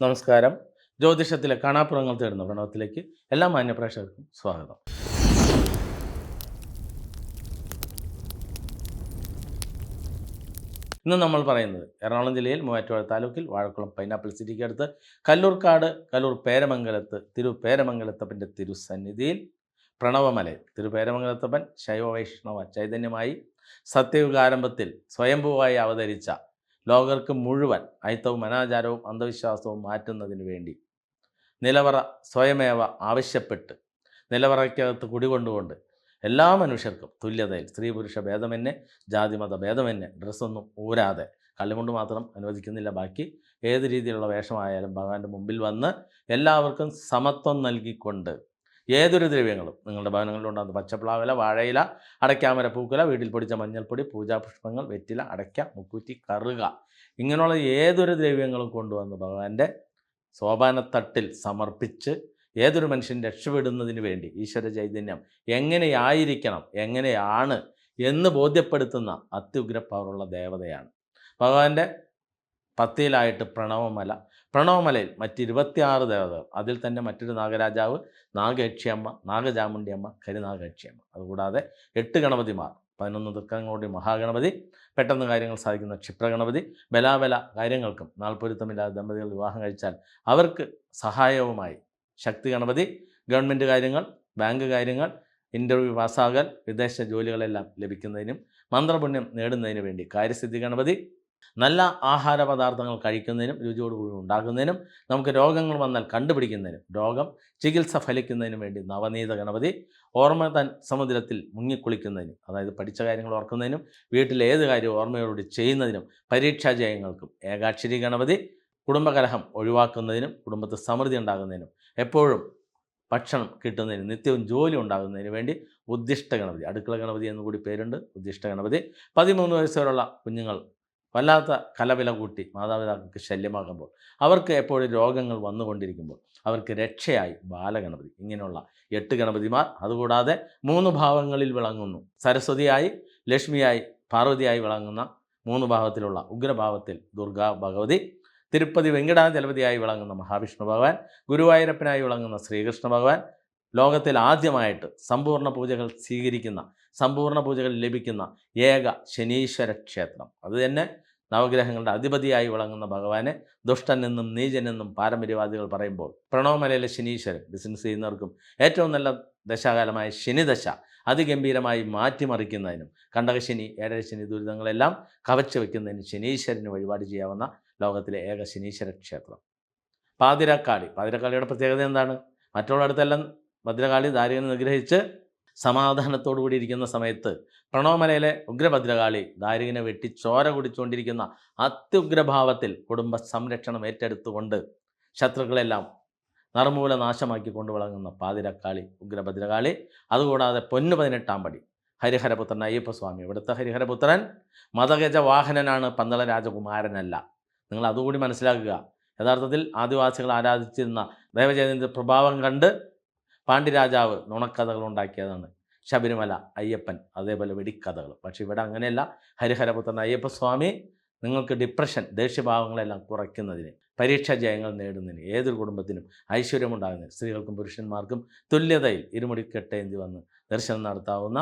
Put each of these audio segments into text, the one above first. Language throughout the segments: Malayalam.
നമസ്കാരം. ജ്യോതിഷത്തിലെ കാണാപ്പുറങ്ങൾ തേടുന്ന പ്രണവത്തിലേക്ക് എല്ലാ മാന്യപ്രേക്ഷകർക്കും സ്വാഗതം. ഇന്ന് നമ്മൾ പറയുന്നത് എറണാകുളം ജില്ലയിൽ മൂവാറ്റുപുഴ താലൂക്കിൽ വാഴക്കുളം പൈനാപ്പിൾ സിറ്റിക്ക് അടുത്ത് കല്ലൂർക്കാട് കല്ലൂർ പേരമംഗലത്ത് തിരു പേരമംഗലത്തപ്പന്റെ തിരുസന്നിധിയിൽ പ്രണവമലയിൽ തിരു പേരമംഗലത്തപ്പൻ ശൈവ വൈഷ്ണവ ചൈതന്യമായി സത്യയുഗാരംഭത്തിൽ സ്വയംഭൂവായി അവതരിച്ച ലോകർക്ക് മുഴുവൻ അയിത്തവും അനാചാരവും അന്ധവിശ്വാസവും മാറ്റുന്നതിന് വേണ്ടി നിലവറ സ്വയമേവ ആവശ്യപ്പെട്ട് നിലവറയ്ക്കകത്ത് കുടികൊണ്ടുകൊണ്ട് എല്ലാ മനുഷ്യർക്കും തുല്യതയിൽ സ്ത്രീ പുരുഷ ഭേദമെന്നെ ജാതിമത ഭേദമെന്നെ ഡ്രസ്സൊന്നും ഊരാതെ കള്ളിമുണ്ട് മാത്രം അനുവദിക്കുന്നില്ല. ബാക്കി ഏത് രീതിയിലുള്ള വേഷമായാലും ഭഗവാന്റെ മുമ്പിൽ വന്ന് എല്ലാവർക്കും സമത്വം നൽകിക്കൊണ്ട് ഏതൊരു ദ്രവ്യങ്ങളും. നിങ്ങളുടെ ഭവനങ്ങളിൽ ഭവനങ്ങളിലുണ്ടാകുന്ന പച്ചപ്ലാവില വാഴയില അടയ്ക്കാമര പൂക്കുല വീട്ടിൽ പൊടിച്ച മഞ്ഞൾപ്പൊടി പൂജാപുഷ്പങ്ങൾ വെറ്റില അടയ്ക്ക മുക്കൂറ്റി കറുക. ഇങ്ങനെയുള്ള ഏതൊരു ദ്രവ്യങ്ങളും കൊണ്ടുവന്ന് ഭഗവാന്റെ സോപാനത്തട്ടിൽ സമർപ്പിച്ച് ഏതൊരു മനുഷ്യൻ രക്ഷപ്പെടുന്നതിന് വേണ്ടി ഈശ്വര ചൈതന്യം എങ്ങനെയായിരിക്കണം എങ്ങനെയാണ് എന്ന് ബോധ്യപ്പെടുത്തുന്ന അത്യുഗ്ര പവറുള്ള ദേവതയാണ്. ഭഗവാന്റെ പത്തിയിലായിട്ട് പ്രണവമല പ്രണവമലയിൽ മറ്റ് ഇരുപത്തിയാറ് ദേവതകൾ. അതിൽ തന്നെ മറ്റൊരു നാഗരാജാവ് നാഗയക്ഷിയമ്മ നാഗചാമുണ്ടിയമ്മ കരിനാഗയക്ഷിയമ്മ. അതുകൂടാതെ എട്ട് ഗണപതിമാർ പതിനൊന്ന് ദുഃഖങ്ങളുടെ മഹാഗണപതി പെട്ടെന്ന് കാര്യങ്ങൾ സാധിക്കുന്ന ക്ഷിപ്രഗണപതി ബലാബല കാര്യങ്ങൾക്കും നാൽപ്പൊരുത്തമില്ലാതെ ദമ്പതികൾ വിവാഹം കഴിച്ചാൽ അവർക്ക് സഹായവുമായി ശക്തി ഗണപതി ഗവൺമെന്റ് കാര്യങ്ങൾ ബാങ്ക് കാര്യങ്ങൾ ഇന്റർവ്യൂ പാസ്സാകൽ വിദേശ ജോലികളെല്ലാം ലഭിക്കുന്നതിനും മന്ത്രപുണ്യം നേടുന്നതിന് വേണ്ടി കാര്യസിദ്ധി ഗണപതി നല്ല ആഹാര പദാർത്ഥങ്ങൾ കഴിക്കുന്നതിനും രുചിയോടുകൂടി ഉണ്ടാക്കുന്നതിനും നമുക്ക് രോഗങ്ങൾ വന്നാൽ കണ്ടുപിടിക്കുന്നതിനും രോഗം ചികിത്സ ഫലിക്കുന്നതിനും വേണ്ടി നവനീത ഗണപതി ഓർമ്മ തൻ സമുദ്രത്തിൽ മുങ്ങിക്കുളിക്കുന്നതിനും അതായത് പഠിച്ച കാര്യങ്ങൾ ഓർക്കുന്നതിനും വീട്ടിലെ ഏത് കാര്യവും ഓർമ്മയോടുകൂടി ചെയ്യുന്നതിനും പരീക്ഷാ ജയങ്ങൾക്കും ഏകാക്ഷരി ഗണപതി കുടുംബകലഹം ഒഴിവാക്കുന്നതിനും കുടുംബത്തിൽ സമൃദ്ധി ഉണ്ടാകുന്നതിനും എപ്പോഴും ഭക്ഷണം കിട്ടുന്നതിന് നിത്യവും ജോലി ഉണ്ടാകുന്നതിന് വേണ്ടി ഉദ്ദിഷ്ട ഗണപതി അടുക്കള ഗണപതി എന്നുകൂടി പേരുണ്ട് ഉദ്ദിഷ്ട ഗണപതി. പതിമൂന്ന് വയസ്സ് കുഞ്ഞുങ്ങൾ വല്ലാത്ത കലവില കൂട്ടി മാതാപിതാക്കൾക്ക് ശല്യമാകുമ്പോൾ അവർക്ക് എപ്പോഴും രോഗങ്ങൾ വന്നുകൊണ്ടിരിക്കുമ്പോൾ അവർക്ക് രക്ഷയായി ബാലഗണപതി. ഇങ്ങനെയുള്ള എട്ട് ഗണപതിമാർ അതുകൂടാതെ മൂന്ന് ഭാവങ്ങളിൽ വിളങ്ങുന്നു. സരസ്വതിയായി ലക്ഷ്മിയായി പാർവതിയായി വിളങ്ങുന്ന മൂന്ന് ഭാവത്തിലുള്ള ഉഗ്രഭാവത്തിൽ ദുർഗാ ഭഗവതി തിരുപ്പതി വെങ്കടാചലപതിയായി വിളങ്ങുന്ന മഹാവിഷ്ണു ഭഗവാൻ ഗുരുവായൂരപ്പനായി വിളങ്ങുന്ന ശ്രീകൃഷ്ണ ഭഗവാൻ ലോകത്തിൽ ആദ്യമായിട്ട് സമ്പൂർണ പൂജകൾ സ്വീകരിക്കുന്ന സമ്പൂർണ പൂജകൾ ലഭിക്കുന്ന ഏക ശനീശ്വര ക്ഷേത്രം. അത് തന്നെ നവഗ്രഹങ്ങളുടെ അധിപതിയായി വിളങ്ങുന്ന ഭഗവാനെ. ദുഷ്ടനെന്നും നീചനെന്നും പാരമ്പര്യവാദികൾ പറയുമ്പോൾ പ്രണവമലയിലെ ശനീശ്വരൻ ബിസിനസ് ചെയ്യുന്നവർക്കും ഏറ്റവും നല്ല ദശാകാലമായ ശനിദശ അതിഗംഭീരമായി മാറ്റിമറിക്കുന്നതിനും കണ്ടകശനി ഏഴരശനി ദുരിതങ്ങളെല്ലാം കവച്ചു വയ്ക്കുന്നതിനും ശനീശ്വരന് വഴിപാട് ചെയ്യാവുന്ന ലോകത്തിലെ ഏക ശനീശ്വര ക്ഷേത്രം. പാതിരക്കാളി. പാതിരക്കാളിയുടെ പ്രത്യേകത എന്താണ്? മറ്റുള്ളടത്തെല്ലാം ഭദ്രകാളി ദാരികനെ നിഗ്രഹിച്ച് സമാധാനത്തോടു കൂടി ഇരിക്കുന്ന സമയത്ത് പ്രണവമലയിലെ ഉഗ്രഭദ്രകാളി ദാരികനെ വെട്ടി ചോര കുടിച്ചുകൊണ്ടിരിക്കുന്ന അത്യുഗ്രഭാവത്തിൽ കുടുംബ സംരക്ഷണം ഏറ്റെടുത്തുകൊണ്ട് ശത്രുക്കളെല്ലാം നറുമൂല നാശമാക്കി കൊണ്ടു വിളങ്ങുന്ന പാതിരക്കാളി ഉഗ്രഭദ്രകാളി അതുകൂടാതെ പൊന്നു പതിനെട്ടാം പടി. ഹരിഹരപുത്രൻ അയ്യപ്പസ്വാമി. ഇവിടുത്തെ ഹരിഹരപുത്രൻ മതഗജ വാഹനനാണ് പന്തള രാജകുമാരനല്ല. നിങ്ങൾ അതുകൂടി മനസ്സിലാക്കുക. യഥാർത്ഥത്തിൽ ആദിവാസികൾ ആരാധിച്ചിരുന്ന ദേവചൈതന്യ പ്രഭാവം കണ്ട് പാണ്ഡ്യരാജാവ് നുണക്കഥകൾ ഉണ്ടാക്കിയതാണ്. ശബരിമല അയ്യപ്പൻ അതേപോലെ വെടിക്കഥകൾ. പക്ഷെ ഇവിടെ അങ്ങനെയല്ല. ഹരിഹരപുത്രൻ അയ്യപ്പസ്വാമി നിങ്ങൾക്ക് ഡിപ്രഷൻ ദേഷ്യഭാവങ്ങളെല്ലാം കുറയ്ക്കുന്നതിന് പരീക്ഷാ ജയങ്ങൾ നേടുന്നതിന് ഏതൊരു കുടുംബത്തിനും ഐശ്വര്യമുണ്ടാകുന്നതിന് സ്ത്രീകൾക്കും പുരുഷന്മാർക്കും തുല്യതയിൽ ഇരുമുടിക്കെട്ടേന്തി വന്ന് ദർശനം നടത്താവുന്ന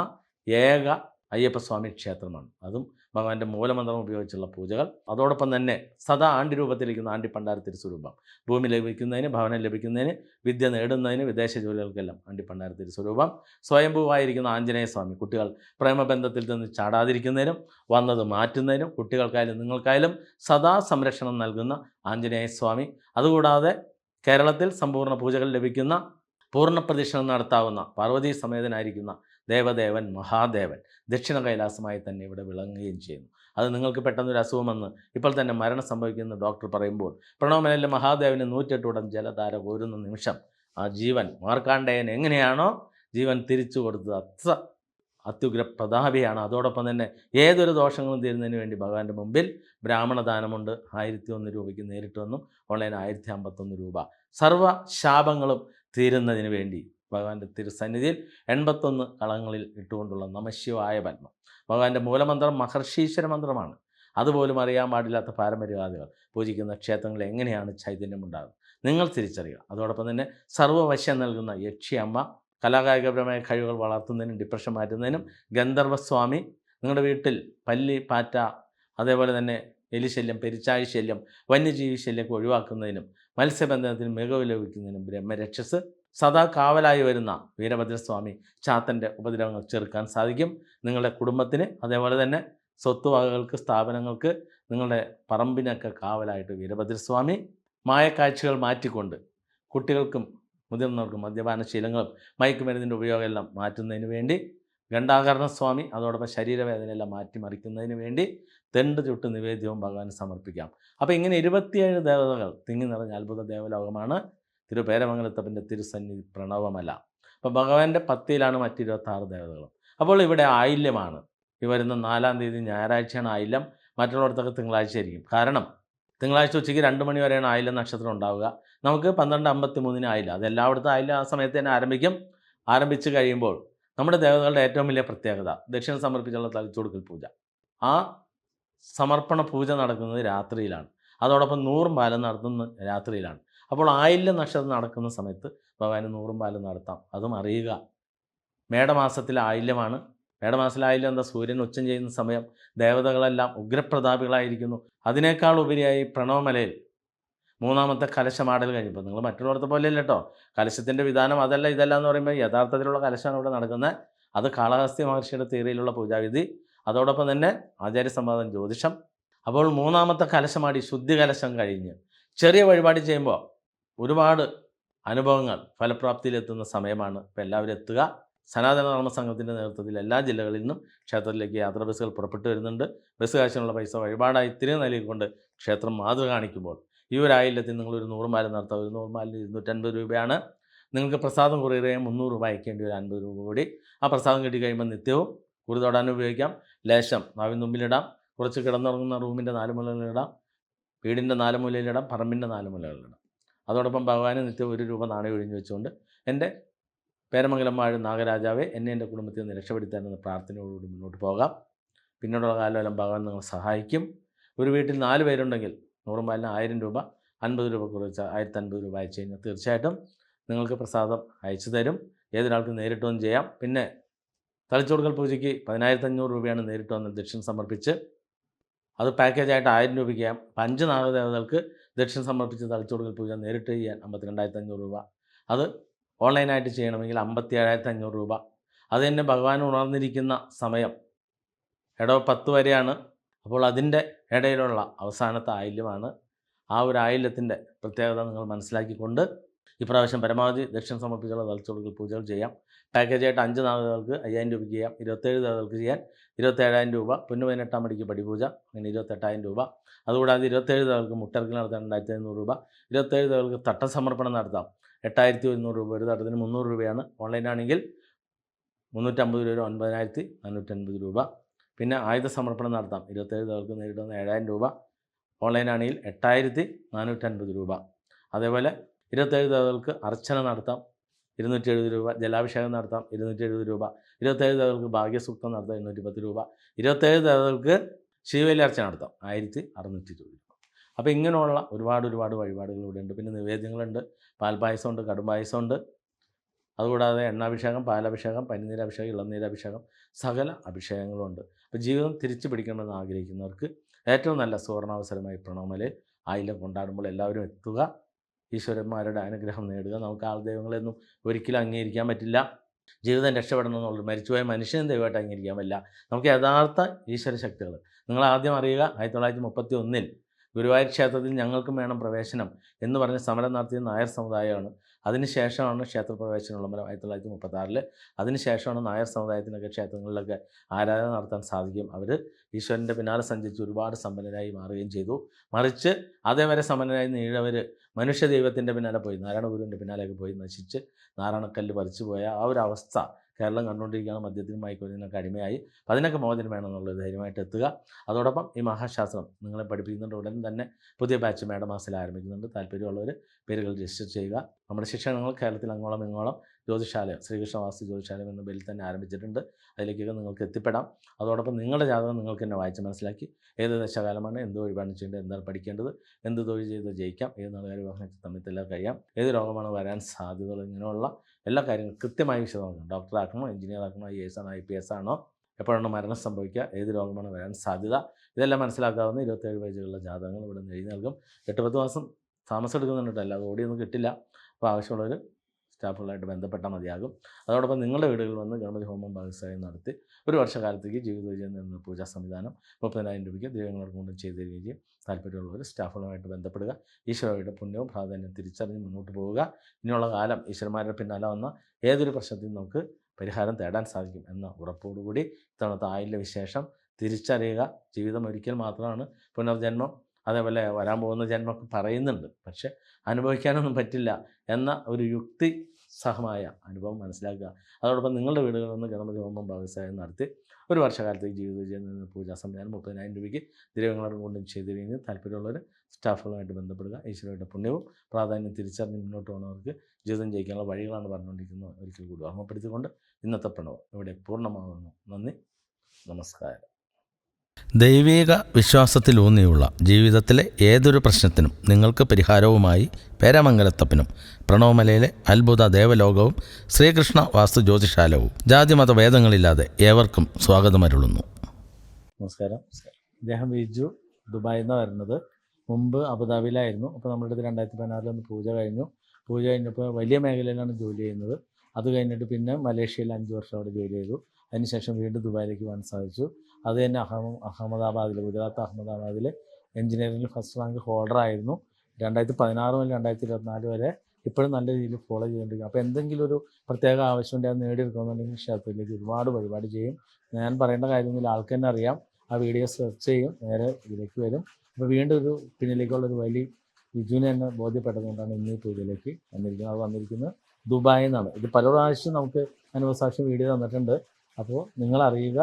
ഏക അയ്യപ്പസ്വാമി ക്ഷേത്രമാണ്. അതും ഭഗവാന്റെ മൂലമന്ത്രം ഉപയോഗിച്ചുള്ള പൂജകൾ. അതോടൊപ്പം തന്നെ സദാ ആണ്ടി രൂപത്തിലിരിക്കുന്ന ആണ്ടി പണ്ടാര തിരുസ്വരൂപം. ഭൂമി ലഭിക്കുന്നതിന് ഭവനം ലഭിക്കുന്നതിന് വിദ്യ നേടുന്നതിന് വിദേശ ജോലികൾക്കെല്ലാം ആണ്ടി പണ്ടാര തിരുസ്വരൂപം. സ്വയംഭൂവായിരിക്കുന്ന ആഞ്ജനേയ സ്വാമി കുട്ടികൾ പ്രേമബന്ധത്തിൽ നിന്ന് ചാടാതിരിക്കുന്നതിനും വന്നത് മാറ്റുന്നതിനും കുട്ടികൾക്കായാലും നിങ്ങൾക്കായാലും സദാ സംരക്ഷണം നൽകുന്ന ആഞ്ജനേയ സ്വാമി അതുകൂടാതെ കേരളത്തിൽ സമ്പൂർണ പൂജകൾ ലഭിക്കുന്ന പൂർണ പ്രദക്ഷിണം നടത്താവുന്ന പാർവതീ സമേതനായിരിക്കുന്ന ദേവദേവൻ മഹാദേവൻ ദക്ഷിണ കൈലാസമായി തന്നെ ഇവിടെ വിളങ്ങുകയും ചെയ്യുന്നു. അത് നിങ്ങൾക്ക് പെട്ടെന്നൊരു അസുഖം വന്ന് ഇപ്പോൾ തന്നെ മരണം സംഭവിക്കുന്ന ഡോക്ടർ പറയുമ്പോൾ പ്രണവമനല്ല മഹാദേവന് നൂറ്റെട്ടുടം ജലധാര കോരുന്ന നിമിഷം ആ ജീവൻ മാർക്കാണ്ഡേയൻ എങ്ങനെയാണോ ജീവൻ തിരിച്ചു കൊടുത്തത് അത്ര അത്യുഗ്ര പ്രതാപിയാണ് അതോടൊപ്പം തന്നെ ഏതൊരു ദോഷങ്ങളും തീരുന്നതിന് വേണ്ടി ഭഗവാന്റെ മുമ്പിൽ ബ്രാഹ്മണദാനമുണ്ട്. ആയിരത്തി ഒന്ന് രൂപയ്ക്ക് നേരിട്ട് വന്നു. ഓൺലൈൻ ആയിരത്തി അമ്പത്തൊന്ന് രൂപ. സർവ ശാപങ്ങളും തീരുന്നതിന് വേണ്ടി ഭഗവാന്റെ തിരുസന്നിധിയിൽ എൺപത്തൊന്ന് കളങ്ങളിൽ ഇട്ടുകൊണ്ടുള്ള നമശിവായ പത്മം. ഭഗവാന്റെ മൂലമന്ത്രം മഹർഷീശ്വര മന്ത്രമാണ്. അതുപോലും അറിയാൻ പാടില്ലാത്ത പാരമ്പര്യവാദികൾ പൂജിക്കുന്ന ക്ഷേത്രങ്ങളിൽ എങ്ങനെയാണ് ചൈതന്യം ഉണ്ടാകുന്നത് നിങ്ങൾ തിരിച്ചറിയുക അതോടൊപ്പം തന്നെ സർവവശ്യം നൽകുന്ന യക്ഷിയമ്മ കലാകായികപരമായ കഴിവുകൾ വളർത്തുന്നതിനും ഡിപ്രഷൻ മാറ്റുന്നതിനും ഗന്ധർവസ്വാമി നിങ്ങളുടെ വീട്ടിൽ പല്ലി പാറ്റ അതേപോലെ തന്നെ എലിശല്യം പെരിച്ചാഴി ശല്യം വന്യജീവി ശല്യമൊക്കെ ഒഴിവാക്കുന്നതിനും മത്സ്യബന്ധനത്തിന് മികവ് ലഭിക്കുന്നതിനും ബ്രഹ്മരക്ഷസ് സദാ കാവലായി വരുന്ന വീരഭദ്രസ്വാമി ചാത്തന്റെ ഉപദ്രവങ്ങൾ ചെറുക്കാൻ സാധിക്കും. നിങ്ങളുടെ കുടുംബത്തിന് അതേപോലെ തന്നെ സ്വത്തുവകകൾക്ക് സ്ഥാപനങ്ങൾക്ക് നിങ്ങളുടെ പറമ്പിനൊക്കെ കാവലായിട്ട് വീരഭദ്രസ്വാമി. മായക്കാഴ്ചകൾ മാറ്റിക്കൊണ്ട് കുട്ടികൾക്കും മുതിർന്നവർക്കും മദ്യപാന ശീലങ്ങളും മയക്കുമരുന്നിന്റെ ഉപയോഗം എല്ലാം മാറ്റുന്നതിന് വേണ്ടി ഗണ്ടാകരണ സ്വാമി അതോടൊപ്പം ശരീരവേദനയെല്ലാം മാറ്റിമറിക്കുന്നതിന് വേണ്ടി തെണ്ട് ചുട്ട് നിവേദ്യവും ഭഗവാൻ സമർപ്പിക്കാം. അപ്പോൾ ഇങ്ങനെ ഇരുപത്തിയേഴ് ദേവതകൾ തിങ്ങി നിറഞ്ഞ അത്ഭുത ദേവലോകമാണ് തിരുപേരമംഗലത്തപ്പന്റെ തിരുസന്നിധി പ്രണവമല. അപ്പോൾ ഭഗവാന്റെ പത്തിയിലാണ് മറ്റ് ഇരുപത്താറ് ദേവതകളും. അപ്പോൾ ഇവിടെ ആയില്യമാണ്. ഈ വരുന്ന നാലാം തീയതി ഞായറാഴ്ചയാണ് ആയില്യം. മറ്റുള്ളിടത്തൊക്കെ തിങ്കളാഴ്ച ആയിരിക്കും. കാരണം തിങ്കളാഴ്ച ഉച്ചയ്ക്ക് രണ്ട് മണി വരെയാണ് ആയില്യ നക്ഷത്രം ഉണ്ടാവുക. നമുക്ക് പന്ത്രണ്ട് അമ്പത്തി മൂന്നിന് ആയില്ല അത് എല്ലായിടത്തും ആയില്ല ആ സമയത്ത് തന്നെ ആരംഭിക്കും. ആരംഭിച്ച് കഴിയുമ്പോൾ നമ്മുടെ ദേവതകളുടെ ഏറ്റവും വലിയ പ്രത്യേകത ദക്ഷിണ സമർപ്പിച്ചുള്ള തളിച്ചുകൊടുക്കൽ പൂജ. ആ സമർപ്പണ പൂജ നടക്കുന്നത് രാത്രിയിലാണ്. അതോടൊപ്പം നൂറും പാലം നടത്തുന്ന രാത്രിയിലാണ്. അപ്പോൾ ആയില്യ നക്ഷത്രം നടക്കുന്ന സമയത്ത് ഭഗവാന് നൂറും പാലും നടത്താം. അതും അറിയുക. മേടമാസത്തിൽ ആയില്യമാണ്. മേടമാസത്തിൽ ആയില്യം എന്താ? സൂര്യൻ ഉച്ചം ചെയ്യുന്ന സമയം ദേവതകളെല്ലാം ഉഗ്രപ്രതാപികളായിരിക്കുന്നു. അതിനേക്കാൾ ഉപരിയായി പ്രണവമലയിൽ മൂന്നാമത്തെ കലശമാടൽ കഴിയുമ്പോൾ നിങ്ങൾ മറ്റുള്ളവരുടെ പോലെ അല്ല കേട്ടോ. കലശത്തിന്റെ വിധാനം അതല്ല ഇതല്ല എന്ന് പറയുമ്പോൾ യഥാർത്ഥത്തിലുള്ള കലശമാണ് ഇവിടെ നടക്കുന്നത്. അത് കാളഹസ്തി മഹർഷിയുടെ തീരയിലുള്ള പൂജാവിധി. അതോടൊപ്പം തന്നെ ആചാര്യ ആചാര്യസംവാദം ജ്യോതിഷം. അപ്പോൾ മൂന്നാമത്തെ കലശമാടി ശുദ്ധി കലശം കഴിഞ്ഞ് ചെറിയ വഴിപാട് ചെയ്യുമ്പോൾ ഒരുപാട് അനുഭവങ്ങൾ ഫലപ്രാപ്തിയിലെത്തുന്ന സമയമാണ്. ഇപ്പം എല്ലാവരും എത്തുക. സനാതന ധർമ്മ സംഘത്തിന്റെ നേതൃത്വത്തിൽ എല്ലാ ജില്ലകളിൽ നിന്നും ക്ഷേത്രത്തിലേക്ക് യാത്രാ ബസ്സുകൾ പുറപ്പെട്ടു വരുന്നുണ്ട്. ബസ് കാശിനുള്ള പൈസ വഴിപാടായി തിരികെ നൽകിക്കൊണ്ട് ക്ഷേത്രം മാതൃ കാണിക്കുമ്പോൾ ഈ ഒരു ആയില്യത്തിൽ നിങ്ങളൊരു നൂറുമാല നടത്താം. ഒരു നൂറുമാലിന് ഇരുന്നൂറ്റൻപത് രൂപയാണ്. നിങ്ങൾക്ക് പ്രസാദം കുറയുകയും മുന്നൂറ് രൂപ അയക്കേണ്ടി ഒരു അൻപത് രൂപ കൂടി. ആ പ്രസാദം കിട്ടി കഴിയുമ്പോൾ നിത്യവും കുറി തൊടാൻ ഉപയോഗിക്കാം. ലേശം നാവിൻ തുമ്പിലിടാം. കുറച്ച് കിടന്നുറങ്ങുന്ന റൂമിന്റെ നാല് മൂലകളിലിടാം വീടിന്റെ നാല് മൂലയിലിടാം പറമ്പിന്റെ നാല് മൂലകളിലിടാം അതോടൊപ്പം ഭഗവാന് നിത്യം ഒരു രൂപ നാണയം ഒഴിഞ്ഞു വെച്ചുകൊണ്ട് എന്റെ പേരമംഗലം വാഴും നാഗരാജാവെ എന്നെ എന്റെ കുടുംബത്തിൽ നിന്ന് രക്ഷപ്പെടുത്താനെന്ന പ്രാർത്ഥനയോടുകൂടി മുന്നോട്ട് പോകാം. പിന്നീടുള്ള കാലമെല്ലാം ഭഗവാൻ നിങ്ങളെ സഹായിക്കും. ഒരു വീട്ടിൽ നാല് പേരുണ്ടെങ്കിൽ നൂറും പാലിന് ആയിരം രൂപ അൻപത് രൂപ കുറച്ച് ആയിരത്തി അൻപത് രൂപ അയച്ചു കഴിഞ്ഞാൽ തീർച്ചയായിട്ടും നിങ്ങൾക്ക് പ്രസാദം അയച്ചു തരും. ഏതൊരാൾക്ക് നേരിട്ടൊന്നും ചെയ്യാം. പിന്നെ തളിച്ചുകൊടുക്കൽ പൂജയ്ക്ക് പതിനായിരത്തി അഞ്ഞൂറ് രൂപയാണ് നേരിട്ട് വന്ന് ദക്ഷിണ സമർപ്പിച്ച്. അത് പാക്കേജായിട്ട് ആയിരം രൂപയ്ക്ക് ചെയ്യാം. അപ്പം അഞ്ച് നാഗദേവതകൾക്ക് ദക്ഷിണ സമർപ്പിച്ച് തലച്ചോറുകൾ പൂജ നേരിട്ട് ചെയ്യാൻ അമ്പത്തിരണ്ടായിരത്തി അഞ്ഞൂറ് രൂപ. അത് ഓൺലൈനായിട്ട് ചെയ്യണമെങ്കിൽ അമ്പത്തി ഏഴായിരത്തി അഞ്ഞൂറ് രൂപ. അത് തന്നെ ഭഗവാൻ ഉണർന്നിരിക്കുന്ന സമയം. ഇടവ് പത്ത് വരെയാണ്. അപ്പോൾ അതിന്റെ ഇടയിലുള്ള അവസാനത്തെ ആയില്യമാണ്. ആ ഒരു ആയില്യത്തിന്റെ പ്രത്യേകത നിങ്ങൾ മനസ്സിലാക്കിക്കൊണ്ട് ഇപ്രാവശ്യം പരമാവധി ദക്ഷിണ സമർപ്പിച്ചുള്ള തലച്ചോറുകൾ പൂജകൾ ചെയ്യാം. പാക്കേജായിട്ട് അഞ്ച് നാളുകൾക്ക് അയ്യായിരം രൂപയ്ക്ക് ചെയ്യാം. ഇരുപത്തേഴ് നാളുകൾക്ക് ചെയ്യാൻ ഇരുപത്തേഴായിരം രൂപ. പൊന്നു പതിനെട്ടാം മണിക്ക് പടിപൂജ. അങ്ങനെ ഇരുപത്തെട്ടായിരം രൂപ. അതുകൂടാതെ ഇരുപത്തേഴ് തകൾക്ക് മുട്ടർക്ക് നടത്താൻ രണ്ടായിരത്തി അഞ്ഞൂറ് രൂപ ഇരുപത്തേഴ് തകൾക്ക് തട്ട സമർപ്പണം നടത്താം. എട്ടായിരത്തി ഒരുന്നൂറ് രൂപ ഒരു തട്ടത്തിന് മുന്നൂറ് രൂപയാണ് ഓൺലൈനാണെങ്കിൽ മുന്നൂറ്റമ്പത് രൂപ ഒൻപതിനായിരത്തി നാനൂറ്റൻപത് രൂപ. പിന്നെ ആയുധ സമർപ്പണം നടത്താം. ഇരുപത്തേഴ് തകൾക്ക് നേരിട്ട് വന്ന ഏഴായിരം രൂപ ഓൺലൈനാണെങ്കിൽ എട്ടായിരത്തി നാനൂറ്റൻപത് രൂപ. അതേപോലെ ഇരുപത്തേഴ് തകൾക്ക് അർച്ചന നടത്താം. ഇരുന്നൂറ്റി എഴുപത് രൂപ ജലാഭിഷേകം നടത്താം. ഇരുന്നൂറ്റി എഴുപത് രൂപ. ഇരുപത്തേഴ് തകൾക്ക് ഭാഗ്യസൂക്തം നടത്താം. ഇരുന്നൂറ്റി പത്ത് രൂപ. ഇരുപത്തേഴ് തകൾക്ക് ശിവലി അർച്ചന നടത്താം ആയിരത്തി അറുന്നൂറ്റി ഇരുപത് രൂപ അപ്പോൾ ഇങ്ങനെയുള്ള ഒരുപാട് ഒരുപാട് വഴിപാടുകൾ ഇവിടെ ഉണ്ട് പിന്നെ നിവേദ്യങ്ങളുണ്ട്. പാൽപ്പായസമുണ്ട് കടുംപായസമുണ്ട്. അതുകൂടാതെ എണ്ണാഭിഷേകം പാലഭിഷേകം പനിനീരഭിഷേകം ഇളനീരഭിഷേകം സകല അഭിഷേകങ്ങളുണ്ട്. അപ്പോൾ ജീവിതം തിരിച്ചു പിടിക്കണമെന്ന് ആഗ്രഹിക്കുന്നവർക്ക് ഏറ്റവും നല്ല സുവർണാവസരമായി പ്രണവമലയിൽ ആയില്യം കൊണ്ടാടുമ്പോൾ എല്ലാവരും എത്തുക. ഈശ്വരന്മാരുടെ അനുഗ്രഹം നേടുക. നമുക്ക് ആൾ ദൈവങ്ങളെയൊന്നും ഒരിക്കലും അംഗീകരിക്കാൻ പറ്റില്ല. ജീവിതം രക്ഷപ്പെടണം മരിച്ചുപോയ മനുഷ്യനും ദൈവമായിട്ട് അംഗീകരിക്കാൻ പറ്റില്ല. നമുക്ക് യഥാർത്ഥ ഈശ്വര ശക്തികൾ നിങ്ങൾ ആദ്യം അറിയുക ആയിരത്തി തൊള്ളായിരത്തി മുപ്പത്തി ഒന്നിൽ ഗുരുവായൂർ ക്ഷേത്രത്തിൽ ഞങ്ങൾക്കും വേണം പ്രവേശനം എന്ന് പറഞ്ഞ് സമരം നടത്തിയ നായർ സമുദായമാണ്. അതിനുശേഷമാണ് ക്ഷേത്രപ്രവേശനമുള്ള വിളംബരം ആയിരത്തി തൊള്ളായിരത്തി മുപ്പത്തി ആറിൽ അതിനുശേഷമാണ് നായർ സമുദായത്തിനൊക്കെ ക്ഷേത്രങ്ങളിലൊക്കെ ആരാധന നടത്താൻ സാധിക്കും. അവർ ഈശ്വരന്റെ പിന്നാലെ സഞ്ചരിച്ച് ഒരുപാട് സമ്പന്നരായി മാറുകയും ചെയ്തു. മറിച്ച് അതേവരെ സമ്പന്നരായി നീഴവർ മനുഷ്യ ദൈവത്തിന്റെ പിന്നാലെ പോയി. നാരായണ ഗുരുവിന്റെ പിന്നാലെയൊക്കെ പോയി നശിച്ച് നാരായണക്കല്ല് പറിച്ചു പോയ ആ ഒരു അവസ്ഥ കേരളം കണ്ടുകൊണ്ടിരിക്കുകയാണ് മദ്യത്തിനും മയക്കുമരുന്നിനൊക്കെ അടിമയായി. അപ്പം അതിനൊക്കെ മോചനം വേണമെന്നുള്ളത് ധൈര്യമായിട്ട് എത്തുക. അതോടൊപ്പം ഈ മഹാശാസ്ത്രം നിങ്ങളെ പഠിപ്പിക്കുന്നുണ്ട് ഉടൻ തന്നെ പുതിയ ബാച്ച് മേടമാസത്തിൽ ആരംഭിക്കുന്നുണ്ട്. താല്പര്യമുള്ളവർ പേരുകൾ രജിസ്റ്റർ ചെയ്യുക. നമ്മുടെ ശിക്ഷണങ്ങൾ കേരളത്തിൽ അങ്ങോളം ഇങ്ങോളം ജ്യോതിശാലയം ശ്രീകൃഷ്ണ വാസ്തു ജ്യോതിശാലയം എന്ന പേരിൽ തന്നെ ആരംഭിച്ചിട്ടുണ്ട്. അതിലേക്കൊക്കെ നിങ്ങൾക്ക് എത്തിപ്പെടാം. അതോടൊപ്പം നിങ്ങളുടെ ജാതകം നിങ്ങൾക്ക് തന്നെ വായിച്ച് മനസ്സിലാക്കി ഏത് ദശകാലമാണ് എന്ത് വഴിപാട് ചെയ്യേണ്ടത് എന്താണ് പഠിക്കേണ്ടത് എന്ത് തൊഴിൽ ചെയ്ത് ജയിക്കാം ഏത് നാളുകാർ വിവാഹം തമ്മിൽ കഴിയാം ഏത് രോഗമാണ് വരാൻ സാധ്യതകൾ ഇങ്ങനെയുള്ള എല്ലാ കാര്യങ്ങളും കൃത്യമായി വിശദമാക്കണം ഡോക്ടറാക്കണോ എഞ്ചിനീയറാക്കണോ ഐ എസ് ആണോ ഐ പി എസ് ആണോ എപ്പോഴാണ് മരണം സംഭവിക്കുക ഏത് രോഗമാണ് വരാൻ സാധ്യത ഇതെല്ലാം മനസ്സിലാക്കാവുന്ന ഇരുപത്തേഴ് പേജുകളുള്ള ജാതകങ്ങൾ ഇവിടെ നിന്ന് എഴുതി നൽകും. എട്ട് പത്ത് മാസം താമസം എടുക്കുന്നുണ്ടല്ലോ അത് ഓടിയൊന്നും കിട്ടില്ല. അപ്പോൾ ആവശ്യമുള്ളവർ സ്റ്റാഫുകളായിട്ട് ബന്ധപ്പെട്ടാൽ മതിയാകും. അതോടൊപ്പം നിങ്ങളുടെ വീടുകളിൽ വന്ന് ഗണപതി ഹോമം ഭാഗസ്വായം നടത്തി ഒരു വർഷകാലത്തേക്ക് ജീവിത വിജയം എന്ന പൂജാ സംവിധാനം മുപ്പതിനായിരം രൂപയ്ക്ക് ദൈവങ്ങൾക്ക് കൊണ്ടും ചെയ്തു തരികയും താല്പര്യമുള്ളവർ സ്റ്റാഫുകളുമായിട്ട് ബന്ധപ്പെടുക. ഈശ്വരയുടെ പുണ്യവും പ്രാധാന്യം തിരിച്ചറിഞ്ഞ് മുന്നോട്ട് പോവുക. ഇനിയുള്ള കാലം ഈശ്വരന്മാരുടെ പിന്നാലെ വന്ന ഏതൊരു പ്രശ്നത്തിനും നമുക്ക് പരിഹാരം തേടാൻ സാധിക്കും എന്ന ഉറപ്പോടുകൂടി ഇത്തവണത്തെ ആയില്ല വിശേഷം തിരിച്ചറിയുക. ജീവിതം ഒരിക്കൽ മാത്രമാണ് പുനർജന്മം. അതേപോലെ വരാൻ പോകുന്ന ജന്മമൊക്കെ പറയുന്നുണ്ട്. പക്ഷെ അനുഭവിക്കാനൊന്നും പറ്റില്ല എന്ന ഒരു യുക്തി സഹമായ അനുഭവം മനസ്സിലാക്കുക. അതോടൊപ്പം നിങ്ങളുടെ വീടുകളിൽ നിന്ന് ഗണപതി ഹോമം ഭാഗസ്വായം നടത്തി ഒരു വർഷകാലത്തേക്ക് ജീവിത വിജയം പൂജാ സംവിധാനം മുപ്പതിനായിരം രൂപയ്ക്ക് ദിരവങ്ങളും കൊണ്ടും ചെയ്തു കഴിഞ്ഞ് താല്പര്യമുള്ളവർ സ്റ്റാഫുകളുമായിട്ട് ബന്ധപ്പെടുക. ഈശ്വരയുടെ പുണ്യവും പ്രാധാന്യം തിരിച്ചറിഞ്ഞ് മുന്നോട്ട് പോകുന്നവർക്ക് ജീവിതം ജയിക്കാനുള്ള വഴികളാണ് പറഞ്ഞുകൊണ്ടിരിക്കുന്നത്. ഒരിക്കൽ കൂടി ഓർമ്മപ്പെടുത്തിക്കൊണ്ട് ഇന്നത്തെ പ്രണവം ഇവിടെ പൂർണമാകുന്നു. നന്ദി. നമസ്കാരം. ദൈവീക വിശ്വാസത്തിലൂന്നിയുള്ള ജീവിതത്തിലെ ഏതൊരു പ്രശ്നത്തിനും നിങ്ങൾക്ക് പരിഹാരവുമായി പേരമംഗലത്തപ്പനും പ്രണവമലയിലെ അത്ഭുത ദേവലോകവും ശ്രീകൃഷ്ണ വാസ്തു ജ്യോതിശാലവും ജാതിമത ഭേദങ്ങളില്ലാതെ ഏവർക്കും സ്വാഗതമരുളുന്നു. നമസ്കാരം. അദ്ദേഹം വിജു ദുബായിൽ നിന്നാണ് വരുന്നത്. മുമ്പ് അബുദാബിയിലായിരുന്നു. അപ്പോൾ നമ്മുടെ അടുത്ത് രണ്ടായിരത്തി പതിനാറിൽ ഒന്ന് പൂജ കഴിഞ്ഞു. പൂജ കഴിഞ്ഞപ്പോൾ വലിയ മേഖലയിലാണ് ജോലി ചെയ്യുന്നത്. അത് കഴിഞ്ഞിട്ട് പിന്നെ മലേഷ്യയിൽ അഞ്ച് വർഷം അവിടെ ജോലി ചെയ്തു. അതിനുശേഷം വീണ്ടും ദുബായിലേക്ക് പോകാൻ സാധിച്ചു. അത് തന്നെ അഹമ്മ അഹമ്മദാബാദിൽ ഗുജറാത്ത് അഹമ്മദാബാദിൽ എഞ്ചിനീയറിംഗിൽ ഫസ്റ്റ് റാങ്ക് ഹോൾഡർ ആയിരുന്നു. രണ്ടായിരത്തി പതിനാറ് മുതൽ രണ്ടായിരത്തി ഇരുപത്തിനാല് വരെ ഇപ്പോഴും നല്ല രീതിയിൽ ഫോളോ ചെയ്തുകൊണ്ടിരിക്കും അപ്പോൾ എന്തെങ്കിലും ഒരു പ്രത്യേക ആവശ്യം ഉണ്ടെങ്കിൽ അത് നേടിയെടുക്കണമെന്നുണ്ടെങ്കിൽ ക്ഷേത്രത്തിലേക്ക് ഒരുപാട് പരിപാടി ചെയ്യും. ഞാൻ പറയേണ്ട കാര്യമൊന്നുമില്ല ആൾക്ക് തന്നെ അറിയാം. ആ വീഡിയോ സെർച്ച് ചെയ്യും. നേരെ ഇതിലേക്ക് വരും. അപ്പോൾ വീണ്ടും ഒരു പിന്നിലേക്കുള്ള ഒരു വലിയ വിജുവിനെ തന്നെ ബോധ്യപ്പെട്ടതുകൊണ്ടാണ് ഇന്ന് ഈ പൂജയിലേക്ക് വന്നിരിക്കുന്നത്. അത് വന്നിരിക്കുന്നത് ദുബായിൽ നിന്നാണ് ഇത് പല പ്രാവശ്യം നമുക്ക് അനുഭവസാക്ഷ്യം വീഡിയോ തന്നിട്ടുണ്ട്. അപ്പോൾ നിങ്ങൾ അറിയുക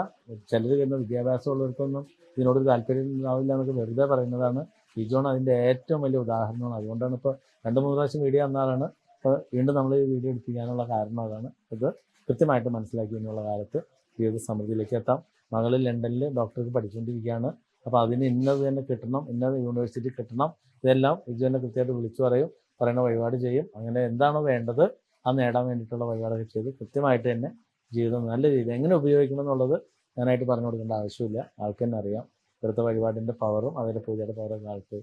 ചിലർ വരുന്ന വിദ്യാഭ്യാസമുള്ളവർക്കൊന്നും ഇതിനോടൊരു താല്പര്യം ഉണ്ടാവില്ല എന്നൊക്കെ വെറുതെ പറയുന്നതാണ്. ബിജോൺ അതിന്റെ ഏറ്റവും വലിയ ഉദാഹരണമാണ്. അതുകൊണ്ടാണ് ഇപ്പോൾ രണ്ട് മൂന്ന് പ്രാവശ്യം വീഡിയോ തന്നാലാണ് ഇപ്പോൾ വീണ്ടും നമ്മൾ ഈ വീഡിയോ എടുപ്പിക്കാനുള്ള കാരണം അതാണ്. ഇത് കൃത്യമായിട്ട് മനസ്സിലാക്കി എന്നുള്ള കാലത്ത് ജീവിത സമൃദ്ധിയിലേക്ക് എത്താം. മകൾ ലണ്ടനിൽ ഡോക്ടർക്ക് പഠിച്ചുകൊണ്ടിരിക്കുകയാണ് അപ്പോൾ അതിന് ഇന്നത് തന്നെ കിട്ടണം ഇന്നത് യൂണിവേഴ്സിറ്റി കിട്ടണം. ഇതെല്ലാം തന്നെ കൃത്യമായിട്ട് വിളിച്ചു പറയും പറയുന്ന വഴിപാട് ചെയ്യും. അങ്ങനെ എന്താണോ വേണ്ടത് അത് നേടാൻ വേണ്ടിയിട്ടുള്ള വഴിപാടൊക്കെ ചെയ്ത് കൃത്യമായിട്ട് തന്നെ ജീവിതം നല്ല രീതിയിൽ എങ്ങനെ ഉപയോഗിക്കണം എന്നുള്ളത് ഞാനായിട്ട് പറഞ്ഞു കൊടുക്കേണ്ട ആവശ്യമില്ല. ആൾക്ക് തന്നെ അറിയാം. ഇവിടുത്തെ വഴിപാടിന്റെ പവറും അതിന്റെ പൂജയുടെ പവറും ആൾക്ക്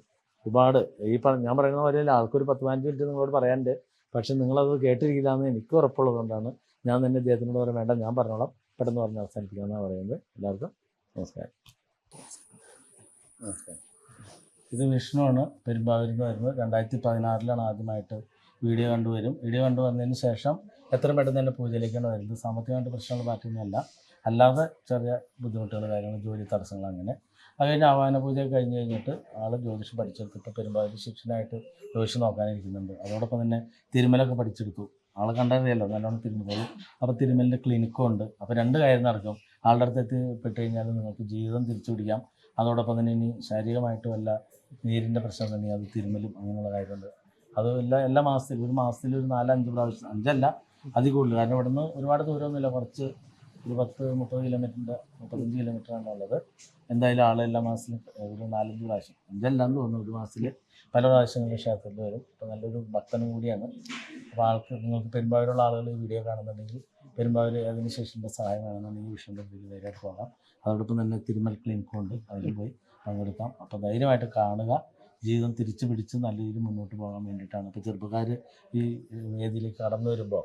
ഒരുപാട്. ഈ ഞാൻ പറയുന്ന പോലെ ആൾക്കൊരു പത്ത് പതിനഞ്ച് മിനിറ്റ് നിങ്ങളോട് പറയാനുണ്ട്. പക്ഷെ നിങ്ങളത് കേട്ടിരിക്കില്ല എന്ന് എനിക്ക് ഉറപ്പുള്ളതുകൊണ്ടാണ് ഞാൻ തന്നെ അദ്ദേഹത്തിനോട് പറയാൻ വേണ്ട. ഞാൻ പറഞ്ഞോളാം. പെട്ടെന്ന് പറഞ്ഞ് അവസാനിപ്പിക്കാമെന്നാണ് പറയുന്നത്. എല്ലാവർക്കും നമസ്കാരം. നമസ്കാരം. ഇത് വിഷ്ണുവാണ് പെരുമ്പാവൂരിൽ നിന്ന് വരുന്നത്. രണ്ടായിരത്തി പതിനാറിലാണ് ആദ്യമായിട്ട് വീഡിയോ കണ്ടുവരും. വീഡിയോ കണ്ടു വന്നതിന് ശേഷം എത്രയും പെട്ടെന്ന് തന്നെ പൂജയിലേക്കാണ് വരുന്നത്. സാമ്പത്തികമായിട്ട് പ്രശ്നങ്ങൾ മാറ്റുന്നതല്ല അല്ലാതെ ചെറിയ ബുദ്ധിമുട്ടുകൾ കാര്യങ്ങൾ ജോലി തടസ്സങ്ങൾ അങ്ങനെ. അത് കഴിഞ്ഞ് ആവാന പൂജ കഴിഞ്ഞ് കഴിഞ്ഞിട്ട് ആൾ ജ്യോതിഷം പഠിച്ചെടുത്തിട്ട് പെരുമ്പാവൂർ ശിക്ഷനായിട്ട് ജ്യോതിഷം നോക്കാനിരിക്കുന്നുണ്ട്. അതോടൊപ്പം തന്നെ തിരുമലൊക്കെ പഠിച്ചെടുത്തു. ആളെ കണ്ടറിയാലോ നല്ലോണം തിരുമലയിൽ. അപ്പോൾ തിരുമലിന്റെ ക്ലിനിക്കും ഉണ്ട്. അപ്പോൾ രണ്ട് കാര്യം നടക്കും. ആളുടെ അടുത്ത് എത്തിപ്പെട്ട് കഴിഞ്ഞാൽ നിങ്ങൾക്ക് ജീവിതം തിരിച്ചു പിടിക്കാം. അതോടൊപ്പം തന്നെ ഇനി ശാരീരികമായിട്ടും അല്ല നീരിന്റെ പ്രശ്നം തന്നെ അത് തിരുമലും അങ്ങനെയുള്ള കാര്യമുണ്ട് അത് എല്ലാ എല്ലാ മാസത്തിലും ഒരു മാസത്തിൽ ഒരു നാലഞ്ച് പ്രാവശ്യം അഞ്ചല്ല അതിൽ കൂടുതൽ കാരണം ഇവിടുന്ന് ഒരുപാട് ദൂരമൊന്നുമില്ല. കുറച്ച് ഒരു പത്ത് മുപ്പത് കിലോമീറ്ററിന്റെ മുപ്പത്തഞ്ച് കിലോമീറ്ററാണ് ഉള്ളത്. എന്തായാലും ആൾ എല്ലാ മാസത്തിലും ഒരു നാലഞ്ച് പ്രാവശ്യം. അഞ്ചല്ലാന്ന് തോന്നുന്നു ഒരു മാസത്തിൽ പല പ്രാവശ്യങ്ങളിൽ ക്ഷേത്രത്തിൽ വരും. അപ്പോൾ നല്ലൊരു ഭക്തനും കൂടിയാണ്. അപ്പോൾ ആൾക്ക് നിങ്ങൾക്ക് പെരുമ്പാവൂരുള്ള ആളുകൾ ഈ വീഡിയോ കാണുന്നുണ്ടെങ്കിൽ പെരുമ്പാവൂർ അതിന് സഹായം വേണമെന്നുണ്ടെങ്കിൽ വിഷ്ണുവിന്റെ പേര് നേരിട്ട് പോകാം. അതോടൊപ്പം തന്നെ തിരുമൽ ക്ലിനിക്കും ഉണ്ട്. അതിൽ പോയി പങ്കെടുക്കാം. അപ്പോൾ ധൈര്യമായിട്ട് കാണുക. ജീവിതം തിരിച്ചു പിടിച്ച് നല്ല രീതിയിൽ മുന്നോട്ട് പോകാൻ വേണ്ടിയിട്ടാണ്. ഇപ്പോൾ ചെറുപ്പക്കാർ ഈ വേദിയിലേക്ക് കടന്നു വരുമ്പോൾ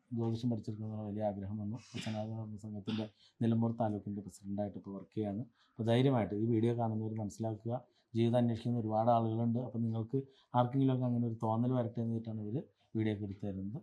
ജ്യോതിഷം പഠിച്ചെടുക്കുന്ന വലിയ ആഗ്രഹം വന്നു. ഇപ്പോൾ സനാതന സംഘത്തിന്റെ നിലമ്പൂർ താലൂക്കിന്റെ പ്രസിഡന്റായിട്ട് ഇപ്പോൾ വർക്ക് ചെയ്യുകയാണ്. അപ്പോൾ ധൈര്യമായിട്ട് ഈ വീഡിയോ കാണുന്നവർ മനസ്സിലാക്കുക. ജീവിതം അന്വേഷിക്കുന്ന ഒരുപാട് ആളുകളുണ്ട്. അപ്പോൾ നിങ്ങൾക്ക് ആർക്കെങ്കിലുമൊക്കെ അങ്ങനെ ഒരു തോന്നൽ വരട്ടെ എന്നിട്ടാണ് ഇവർ വീഡിയോ ഒക്കെ എടുത്തു തരുന്നത്.